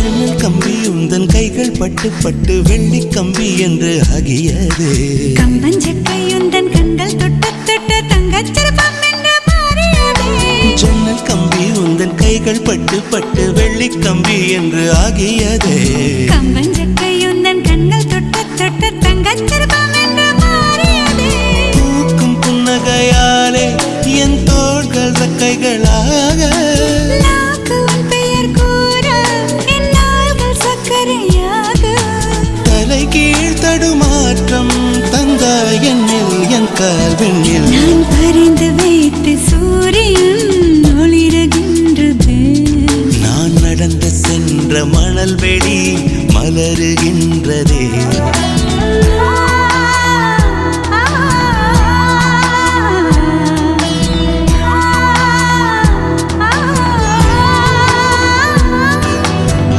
ஜன்னல் கம்பி உந்தன் கைகள் பட்டு பட்டு வெள்ளி கம்பி என்று ஆகியது கம்பஞ்சக்கையுந்தன் கண்கள் தொட்டு தொட்டு தங்கச் சிற்பம் என்று மாறியதே. ஜன்னல் கம்பி உந்தன் கைகள் பட்டு பட்டு வெள்ளி கம்பி என்று ஆகியது கம்பஞ்சக்கையுந்தன் கண்கள் தொட்டு தொட்டு தங்கச் சிற்பம் என்று மாறியதே. பூக்கும் புன்னகையாலே என் தோள்கள் கைகளாக என் கால்வெண்ணில் நான் பறிந்து வைத்து சூரியன் ஒளிருகின்றது. நான் நடந்து சென்ற மணல் வெளி மலருகின்றதே.